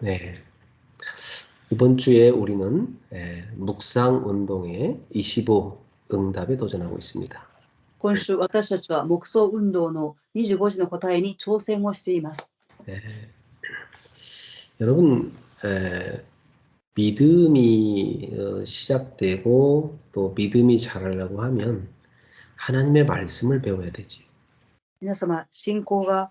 네. 이번 주에 우리는 에, 묵상 운동의 25 응답에 도전하고 있습니다. 今週私たちは黙想運動の25時の答えに挑戦をしています。 네. 여러분 에, 믿음이 어, 시작되고 또 믿음이 자라려고 하면 하나님의 말씀을 배워야 되지. 皆様、信仰が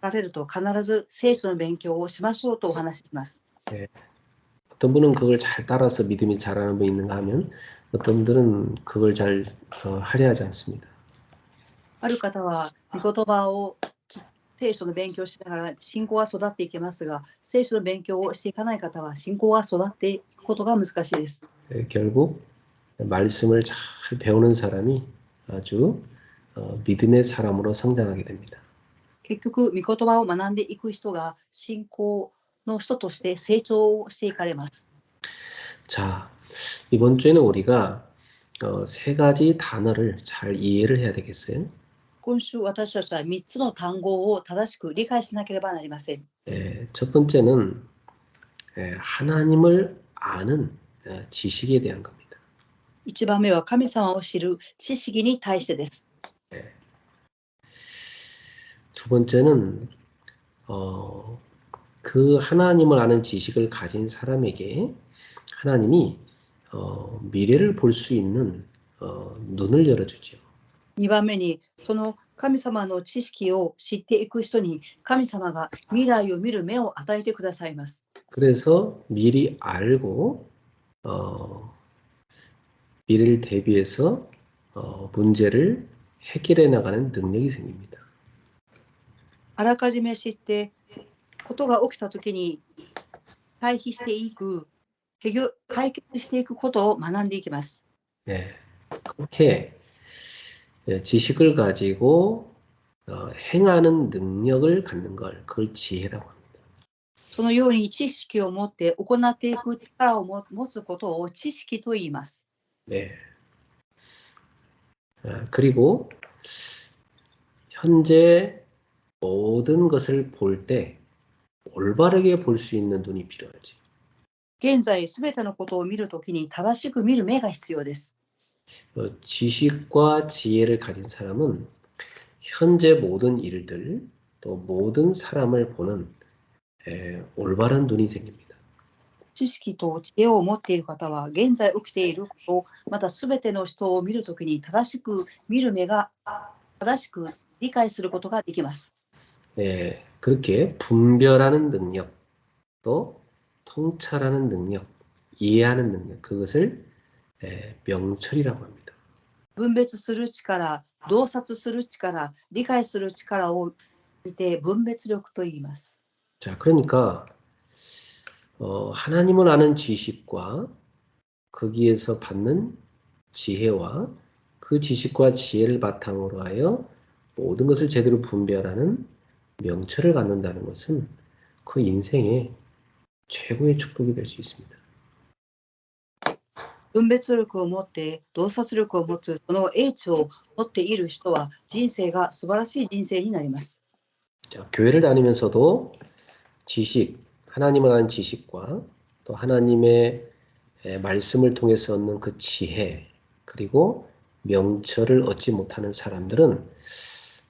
られると必ず聖書の勉強をしましょうとお話しします。 어떤 분은 그걸 잘 따라서 믿음이 자라는 분 있는가 하면 어떤 분들은 그걸 잘 어, 하려 하지 않습니다. ある方は御言葉をき聖書の勉強をしながら信仰が育っていきますが、聖書の勉強をしていかない方は信仰が育っていくことが難しいです。 에, 결국 말씀을 잘 배우는 사람이 아주 어, 믿음의 사람으로 성장하게 됩니다. 結局、御言葉を学んでいく人が信仰の人として成長をしていかれます。 자, 이번 주에는 우리가 어, 세 가지 단어를 잘 이해를 해야 되겠어요. 今週私たちは3つの単語を正しく理解しなければなりません。 에, 첫 번째는 에, 하나님을 아는 에, 지식에 대한 겁니다. 1番目は神様を知る知識に対してです。 두 번째는 어, 그 하나님을 아는 지식을 가진 사람에게 하나님이 어, 미래를 볼 수 있는 어, 눈을 열어주죠. 2番目にその神様の知識を知っていく人に神様が未来を見る目を与えてくださいます。 그래서 미리 알고 어, 미래를 대비해서 어, 문제를 해결해 나가는 능력이 생깁니다. あらかじめ知ってことが起きた時に対比していくへぎょ解決していくことを学んでいきます。 네, 그렇게 예, 지식을 가지고 어, 행하는 능력을 갖는 걸 그걸 지혜라고 합니다. そのように知識を持って行っていく力をも持つことを知識と言います。 네. 아, 그리고 현재 모든 것을 볼 때 올바르게 볼 수 있는 눈이 필요하지. 現在すべてのことを見るときに正しく見る目が必要です。 어, 지식과 지혜를 가진 사람은 현재 모든 일들 또 모든 사람을 보는 에, 올바른 눈이 생깁니다. 知識と知恵を持っている方は現在起きていることまたすべての人を見るときに正しく見る目が正しく理解することができます。 예, 그렇게 분별하는 능력, 또 통찰하는 능력, 이해하는 능력, 그것을 예, 명철이라고 합니다. 分別する力、洞察する力、理解する力を見て分別力と言います。 자, 그러니까 어, 하나님을 아는 지식과 거기에서 받는 지혜와 그 지식과 지혜를 바탕으로 하여 모든 것을 제대로 분별하는 명철을 갖는다는 것은 그 인생의 최고의 축복이 될 수 있습니다. 分別力を持って洞察力を持つその英知を持っている人は人生が素晴らしい人生になります。 자, 교회를 다니면서도 지식, 하나님을 아는 지식과 또 하나님의 에, 말씀을 통해서 얻는 그 지혜 그리고 명철을 얻지 못하는 사람들은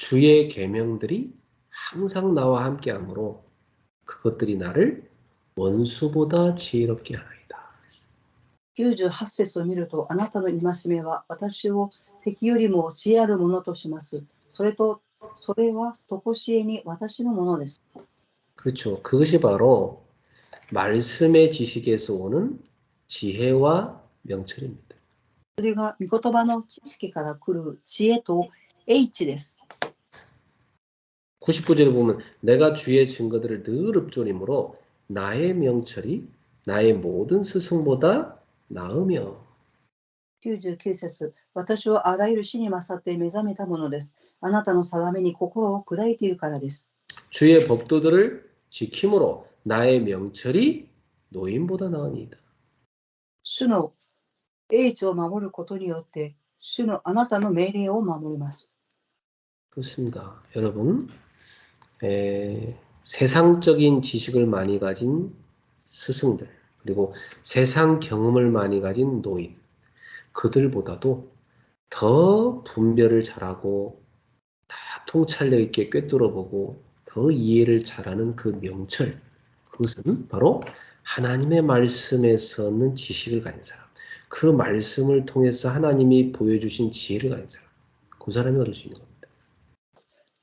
주의 계명들이 항상 나와 함께하므로 그것들이 나를 원수보다 지혜롭게 하나이다. 98節を見ると、あなたの戒めは私を敵よりも知恵あるものとします。それと、それは常しえに私のものです。 그렇죠. 그것이 바로 말씀의 지식에서 오는 지혜와 명철입니다. それが御言葉の知識から来る知恵と英知です。 99절에 보면 내가 주의 증거들을 늘 읊조림으로 나의 명철이 나의 모든 스승보다 나으며 99節私はあらゆる死に勝って目覚めたものです。あなたの定めに心を砕いているからです。 주의 법도들을 지킴으로 나의 명철이 노인보다 나으니이다. 主の英知を守ることによって、主のあなたの命令を守ります。 그렇습니다. 여러분, 에, 세상적인 지식을 많이 가진 스승들, 그리고 세상 경험을 많이 가진 노인, 그들보다도 더 분별을 잘하고, 다 통찰력 있게 꿰뚫어보고, 더 이해를 잘하는 그 명철, 그것은 바로 하나님의 말씀에서 얻는 지식을 가진 사람, 그 말씀을 통해서 하나님이 보여주신 지혜를 가진 사람, 그 사람이 얻을 수 있는 겁니다.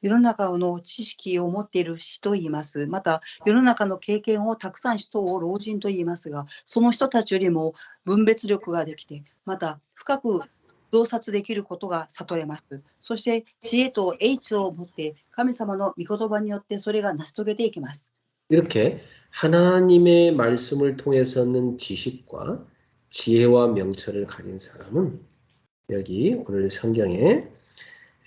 世の中の知識を持っている人と言います。また、世の中の経験をたくさん人を老人と言いますが、その人たちよりも分別力ができて、また深く洞察できることが悟れます。そして知恵と英知を持って神様の御言葉によってそれが成し遂げていきます。 이렇게 하나님의 말씀을 통해서 얻는 지식과 지혜와 명철을 가진 사람은 여기 오늘 성경에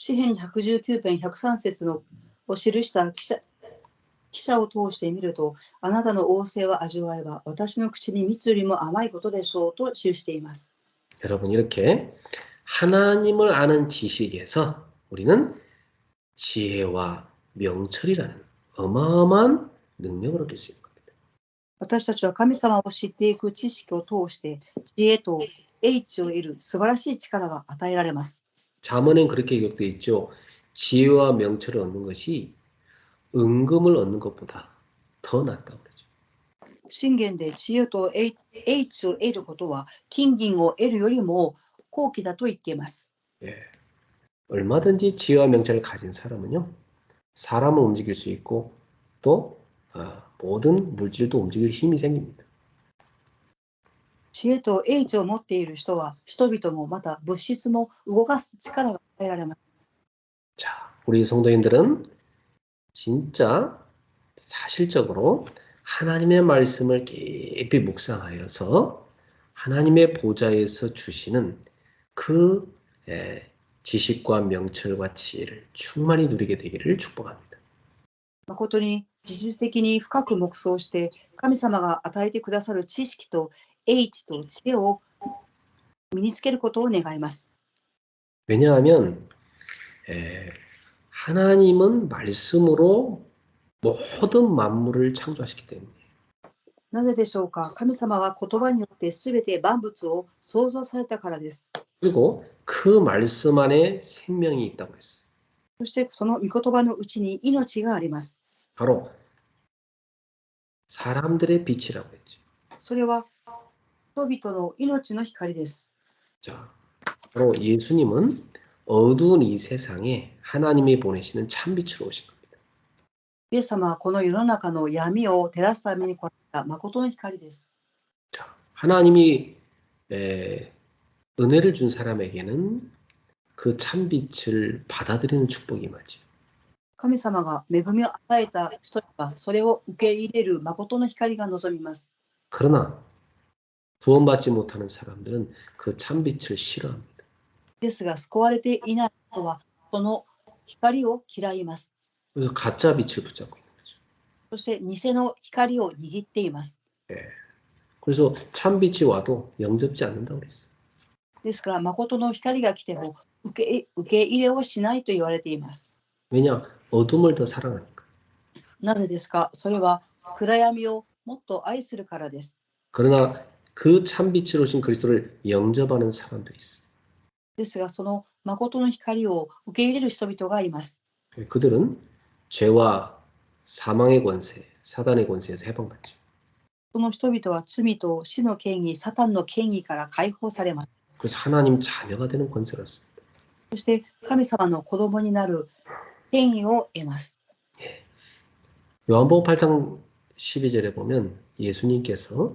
詩編119編103節のを記した記者記者を通してみると、あなたの仰せは味わえば、私の口に蜜よりも甘いことでしょうと記しています。 여러분 이렇게 하나님을 아는 지식에서 우리는 지혜와 명철이라는 어마어마한 능력을 얻을 수 있는 겁니다. 私たちは神様を知っていく知識を通して、知恵と英知を得る素晴らしい力が与えられます。 잠언엔 그렇게 기록되어 있죠. 지혜와 명철을 얻는 것이 은금을 얻는 것보다 더 낫다고 그러죠. 信玄で知恵と英英知を得ることは、金銀を得るよりも高貴だと言っています。 예. 얼마든지 지혜와 명철을 가진 사람은요, 사람을 움직일 수 있고 또 아, 모든 물질도 움직일 힘이 생깁니다. 知恵と英知を持っている人は、人々もまた物質も動かす力が与えられます。 자, 우리 성도님들은 진짜 사실적으로 하나님의 말씀을 깊이 묵상하여서 하나님의 보좌에서 주시는 그 에, 지식과 명철과 지혜를 충만히 누리게 되기를 축복합니다. 誠に自主的に深く黙想して、神様が与えてくださる知識と 英知と知恵を身につけることを願います。 왜냐하면 에, 하나님은 말씀으로 모든 만물을 창조하셨기 때문에 なぜでしょうか神様は言葉によってすべて万物を創造されたからです。 그리고 그 말씀 안에 생명이 있다고 했어요. そしてその御言葉のうちに命があります。 바로 사람들의 빛이라고 했죠. それは 人々の命の光です。 자, 바로 예수님은 어두운 이 세상에 하나님이 보내시는 참빛으로 오신 겁니다. イエス様はこの世の中の闇を照らすために来られた誠の光です。 자, 하나님이 에, 은혜를 준 사람에게는 그 참빛을 받아들이는 축복이 맞죠. 神様が恵みを与えた人にはそれを受け入れる誠の光が望みます。 그러나 구원받지 못하는 사람들은 그 참빛을 싫어합니다. ですが救われていない人はその光を嫌います。 그래서 가짜 빛을 붙잡고 있는 거죠. そして偽の光を握っています。 그래서 참빛이 와도 영접지 않는다고 그랬어요. ですから誠の光が来ても受け受け入れをしないと言われています。 왜냐? 어둠을 더 사랑하니까. なぜですかそれは暗闇をもっと愛するからです。 그러나 그 참빛으로 오신 그리스도를 영접하는 사람들이 있어요. ですがその誠の光を受け入れる人々がいます。 그들은 죄와 사망의 권세, 사단의 권세에서 해방받죠. その人々は罪と死の権威、サタンの権威から解放されます。 그래서 하나님 자녀가 되는 권세를 얻습니다. そして神様の子供になる権威を得ます。 요한복음 8장 12절에 보면 예수님께서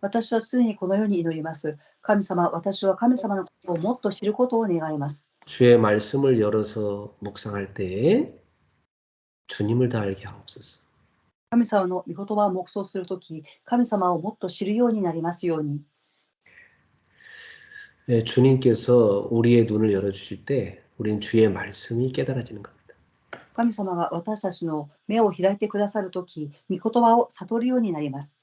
私は常にこのように祈ります。神様、私は神様のことをもっと知ることを願います。 주의 말씀을 열어서 묵상할 때에 주님을 더 알게 하옵소서. 神様の御言葉を黙想するとき、神様をもっと知るようになりますように。 네, 주님께서 우리의 눈을 열어주실 때 우리는 주의 말씀이 깨달아지는 겁니다. 神様が私たちの目を開いてくださるとき、御言葉を悟るようになります。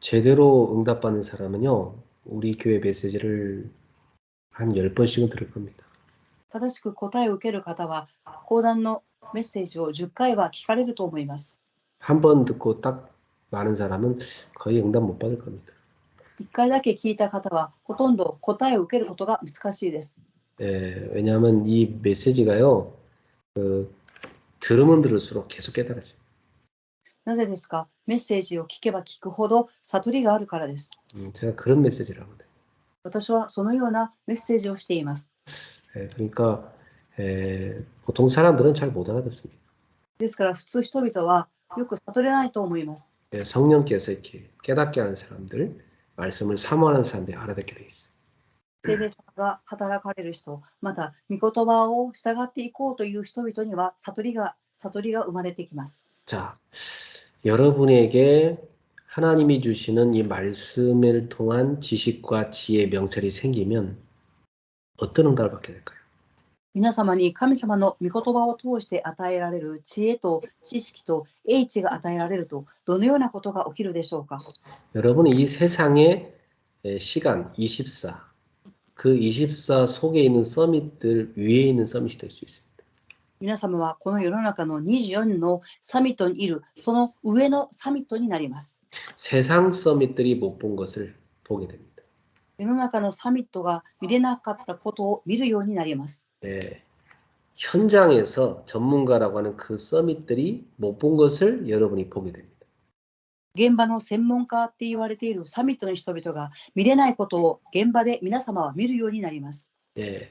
제대로 응답받는 사람은요, 우리 교회 메시지를 한 10번씩은 들을 겁니다. 正しく答えを受ける方は、講談のメッセージを10回は聞かれると思います。 한 번 듣고 딱 많은 사람은 거의 응답 못 받을 겁니다. 1回だけ聞いた方は、ほとんど答えを受けることが難しいです。 예, 왜냐하면 이 메시지가요, 그, 들으면 들을수록 계속 깨달아져요. なぜですかメッセージを聞けば聞くほど悟りがあるからです。 음, 제가 그런 메시지를 하거든요. 私はそのようなメッセージをしています。 예, 그러니까 예, 보통 사람들은 잘 못 알아듣습니다. ですから普通人々はよく悟れないと思います。 예, 성령께서 이렇게 깨닫게 하는 사람들, 말씀을 사모하는 사람들이 알아듣게 돼 있어요. 聖霊様が働かれる人、また御言葉を従っていこうという人々には悟りが悟りが生まれてきます。 자, 여러분에게 하나님이 주시는 이 말씀을 통한 지식과 지혜, 명철이 생기면 어떤 응답을 받게 될까요? 皆様に神様の御言葉を通して与えられる知恵と知識と英知が与えられるとどのようなことが起きるでしょうか 여러분은 이 세상의 에, 시간 24, 그 24 속에 있는 서밋들 위에 있는 서밋이 될 수 있습니다. 皆様はこの世の中の24のサミットにいるその上のサミットになります。 세상 서밋들이 못 본 것을 보게 됩니다. 世の中のサミットが見れなかったことを見るようになります。 예, 현장에서 전문가라고 하는 그 서밋들이 못 본 것을 여러분이 보게 됩니다. 現場の専門家って言われているサミットの人々が見れないことを現場で皆様は見るようになります。 예,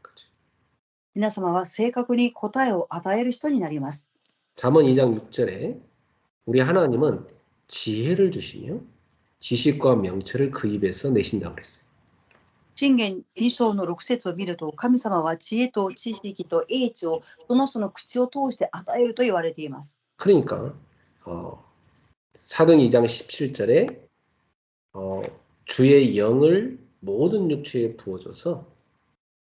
皆様は正確に答えを与える人になります。 잠언 2장 6절에 우리 하나님은 지혜를 주시며 지식과 명철을 그 입에서 내신다고 그랬어요. 信玄2章の6節を見ると、神様は知恵と知識と英知をその人の口を通して与えると言われています。 그러니까 어, 사도행 2장 17절에 어, 주의 영을 모든 육체에 부어줘서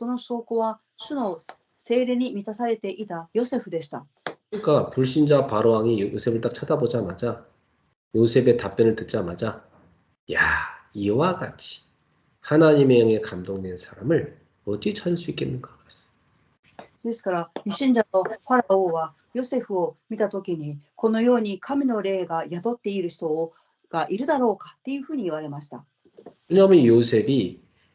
その証拠は主の精霊に満たされていたヨセフでした。 그러니까 불신자 바로 왕이 요셉을 딱 쳐다보자마자 요셉의 답변을 듣자마자 야 이와 같이 하나님의 영에 감동된 사람을 어찌 찾을 수 있겠는가 그랬어요. ですから、未信者のファラオはヨセフを見たときに、このように神の霊が宿っている人をがいるだろうかっていうふうに言われました。 왜냐하면 요셉이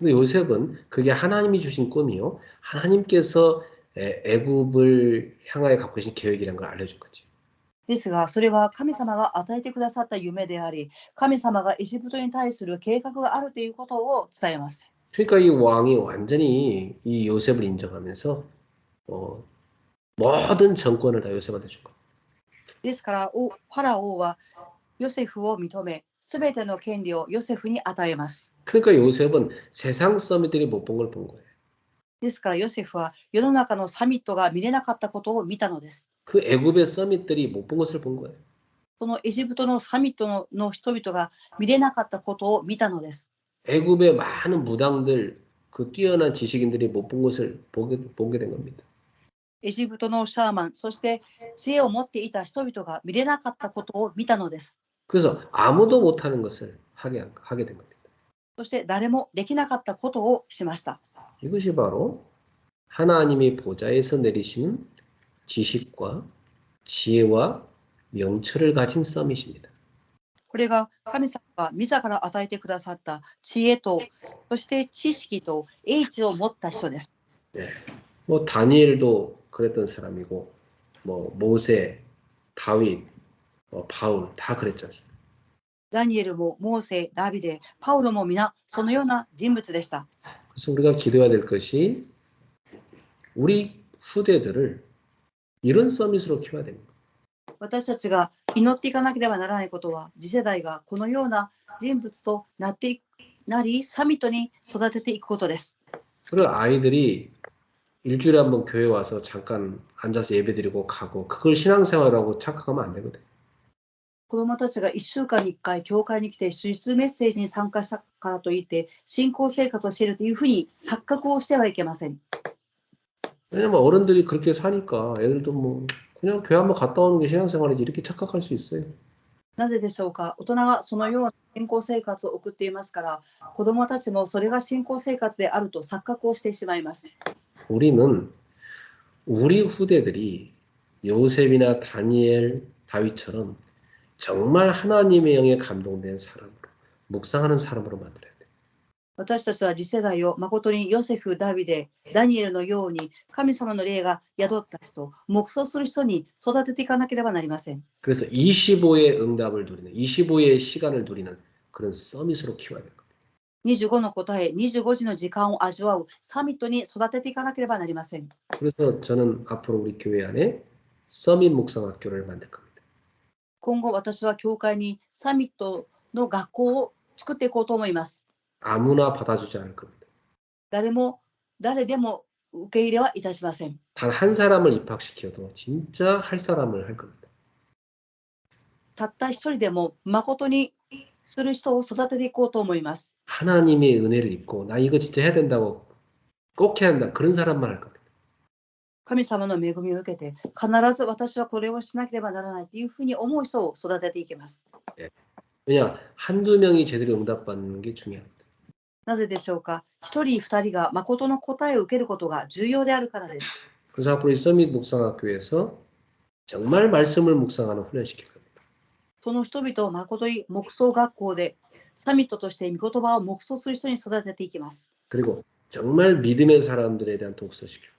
근데 요셉은 그게 하나님이 주신 꿈이요. 하나님께서 애- 애굽을 향하여 갖고 계신 계획이라는 걸 알려준 거죠. ですが、それは神様が与えてくださった夢であり、神様がエジプトに対する計画があるということを伝えます。 그러니까 이 왕이 완전히 이 요셉을 인정하면서 어, 모든 정권을 다 요셉한테 준 거예요. ですから、おファラオはヨセフを認め、 すべての権利をヨセフに与えます。 그러니까 요셉은 세상 서밋들이 못 본 걸 본 거예요. ですから、ヨセフは世の中のサミットが見れなかったことを見たのです。 그 애굽의 서밋들이 못 본 것을 본 거예요. そのエジプトのサミットのの人々が見れなかったことを見たのです。 애굽의 많은 무당들 그 뛰어난 지식인들이 못 본 것을 보게, 보게 된 겁니다. エジプトのシャーマン、そして知恵を持っていた人々が見れなかったことを見たのです。 그래서 아무도 못하는 것을 하게, 한- 하게 된 겁니다. そして誰もできなかったことをしました。 이것이 바로 하나님이 보좌에서 내리시는 지식과 지혜와 명철을 가진 썸밋입니다. これが神様が自ら与えてくださった知恵と、そして知識と英知を持った人です。 뭐 다니엘도 그랬던 사람이고 뭐 모세, 다윗, 뭐 바울 다 그랬지 않습니까? ダニエルもモーセ、ダビデ、パウロも皆そのような人物でした。 그래서 우리가 기도해야 될 것이 우리 후대들을 이런 서밋으로 키워야 됩니다. 私たちが祈っていかなければならないことは、次世代がこのような人物となっていなり、サミットに育てていくことです。 그리고 아이들이 일주일에 한 번 교회 와서 잠깐 앉아서 예배드리고 가고 그걸 신앙생활이라고 착각하면 안 되거든. 子どもたちが1週間に1回、教会に来て、手術メッセージに参加したからといって、信仰生活をしているというふうに錯覚をしてはいけません。 왜냐면 어른들이 그렇게 사니까 애들도 뭐 그냥 교회 한번 갔다 오는 게 신앙생활이지 이렇게 착각할 수 있어요. なぜでしょうか大人がそのような信仰生活を送っていますから、子どもたちもそれが信仰生活であると錯覚をしてしまいます。 우리는 우리 후대들이 요셉이나 다니엘, 다윗처럼 정말 하나님의 영에 감동된 사람으로 묵상하는 사람으로 만들어야 돼. 私たちは次世代を誠にヨセフ、ダビデ、ダニエルのように神様の霊が宿った人、黙想する人に育てていかなければなりません。 그래서 25의 응답을 누리는 25의 시간을 누리는 그런 서밋으로 키워야 될 겁니다. 25の答え、25時の時間を味わうサミットに育てていかなければなりません。 그래서 저는 앞으로 우리 교회 안에 서밋 묵상학교를 만들 겁니다. 今後私は教会にサミットの学校を作っていこうと思います。 아무나 받아주지 않을 겁니다. 誰も、誰でも受け入れはいたしません。 단 한 사람을 입학시켜도 진짜 할 사람을 할 겁니다. たった一人でも誠にする人を育てていこうと思います。 하나님의 은혜를 입고 나 이거 진짜 해야 된다고 꼭 해야 한다 그런 사람만 할 겁니다. 神様の恵みを受けて、必ず私はこれをしなければならないというふうに思う人を育てていきます。 왜냐 한두 명이 제대로 응답받는 게 중요합니다. なぜでしょうか一人二人が誠の答えを受けることが重要であるからです。 그래서 앞으로 이 서밋 묵상학교에서 정말 말씀을 묵상하는 훈련 시킬 겁니다. その人々を誠に黙想学校でサミットとして御言葉を黙想する人に育てていきます。 그리고 정말 믿음의 사람들에 대한 독서 시킬 겁니다.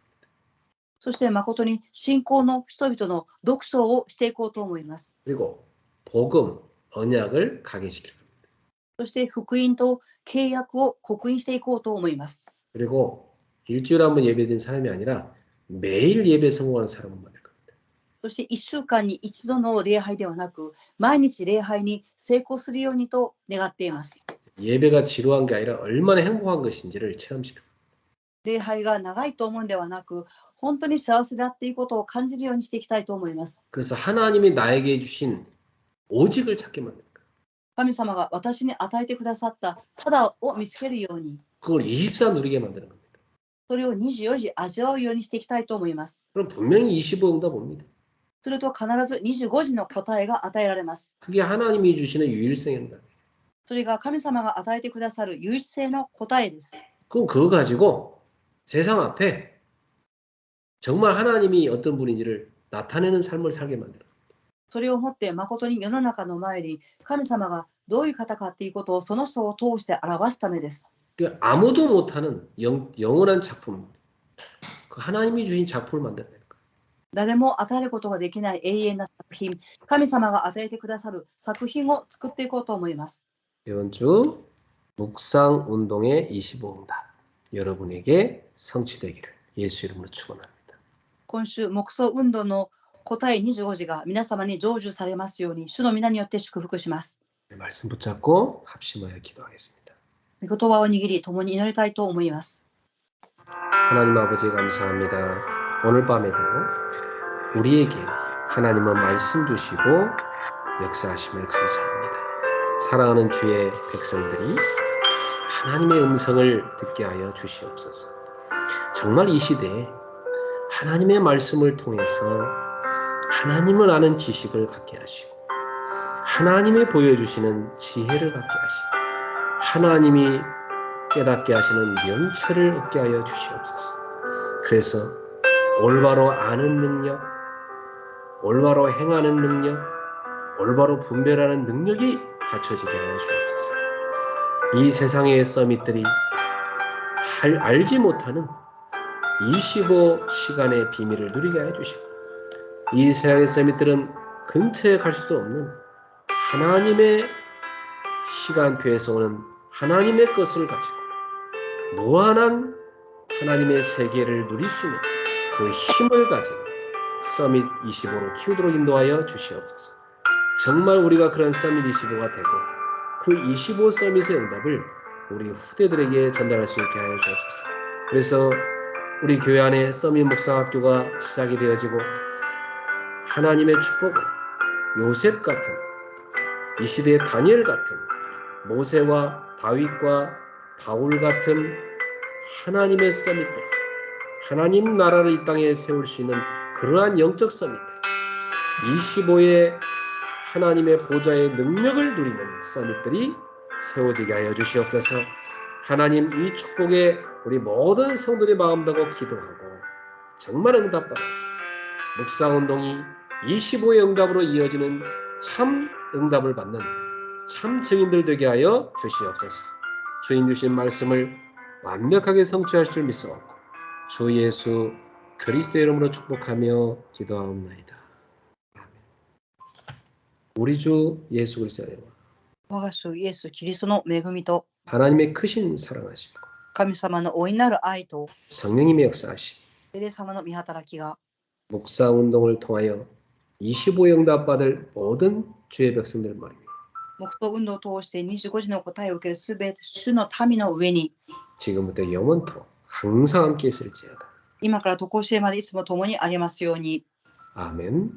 そして誠に信仰の人々の読書をしていこうと思います。 그리고 복음 언약을 각인시킬 겁니다. そして福音と契約を刻印していこうと思います。 그리고 일주일에 한 번 예배드린 사람이 아니라 매일 예배 성공하는 사람을 만들 겁니다. そして1週間に一度の礼拝ではなく、毎日礼拝に成功するようにと願っています。 예배가 지루한 게 아니라 얼마나 행복한 것인지를 체험시킬 겁니다. 礼拝が長いと思うんではなく、本当に幸せだっていうことを感じるようにしていきたいと思います。 그래서 하나님이 나에게 주신 오직을 찾게 만듭니다. 神様が私に与えてくださったただを見つけるように、 그걸 24 누리게 만드는 겁니다. それを24時味わうようにしていきたいと思います。 그럼 분명히 25 응답 옵니다. すると必ず25時の答えが与えられます。 그게 하나님이 주시는 유일성 응답. それが神様が与えてくださる唯一性の答えです。 그럼 그거 가지고 세상 앞에 정말 하나님이 어떤 분인지를 나타내는 삶을 살게 만들어. それをもって誠に世の中の前に神様がどういう方かっていうことをその人を通して表すためです。 그 아무도 못하는 영, 영원한 작품, 그 하나님이 주신 작품을 만들어야 될까. 誰も与えることができない永遠な作品、神様が与えてくださる作品を作っていこうと思います。 이번 주 묵상 운동의 25응답 여러분에게 성취되기를 예수 이름으로 축원합니다. 今週、黙想運動の答え25時が皆様に成就されますように、主の皆によって祝福します。 네, 말씀 붙잡고 합심하여 기도하겠습니다. 御言葉を握り、共に祈りたいと思います。 하나님 아버지 감사합니다. 오늘 밤에도 우리에게 하나님은 말씀 주시고 역사하심을 감사합니다. 사랑하는 주의 백성들이 하나님의 음성을 듣게 하여 주시옵소서. 정말 이 시대에 하나님의 말씀을 통해서 하나님을 아는 지식을 갖게 하시고 하나님이 보여주시는 지혜를 갖게 하시고 하나님이 깨닫게 하시는 명철을 얻게 하여 주시옵소서. 그래서 올바로 아는 능력, 올바로 행하는 능력, 올바로 분별하는 능력이 갖춰지게 하여 주옵소서. 이 세상의 서밋들이 할, 알지 못하는 25시간의 비밀을 누리게 하여 주시고 이 세상의 서밋들은 근처에 갈 수도 없는 하나님의 시간표에서 오는 하나님의 것을 가지고 무한한 하나님의 세계를 누릴 수 있는 그 힘을 가진 서밋 25로 키우도록 인도하여 주시옵소서. 정말 우리가 그런 서밋 25가 되고 그 25 서밋의 응답을 우리 후대들에게 전달할 수 있게 하여 주옵소서. 그래서 우리 교회 안에 서밋 목사학교가 시작이 되어지고 하나님의 축복을 요셉 같은 이 시대의 다니엘 같은 모세와 다윗과 바울 같은 하나님의 서밋들 하나님 나라를 이 땅에 세울 수 있는 그러한 영적 서밋들 25의 하나님의 보좌의 능력을 누리는 서밋들이 세워지게 하여 주시옵소서. 하나님 이 축복에 우리 모든 성도들이 마음 다고 기도하고 정말 응답받아서 묵상운동이 25의 응답으로 이어지는 참 응답을 받는 참 증인들 되게 하여 주시옵소서. 주님 주신 말씀을 완벽하게 성취할 줄 믿사옵고 주 예수 그리스도의 이름으로 축복하며 기도하옵나이다. 아멘. 우리 주 예수 그리스도의 이름 我が主イエス・キリストの恵みと 하나님의 크신 사랑하심과 神様の大いなる愛と 성령님의 역사하심 聖霊様の御働きが 묵상 운동을 통하여 25 응답 받을 모든 주의 백성들 머리 위에 黙祷運動を通して25時の答えを受けるすべて主の民の上に 지금부터 영원토록 항상 함께 있을지어다. 今から常しえまでいつも共にありますように。 아멘.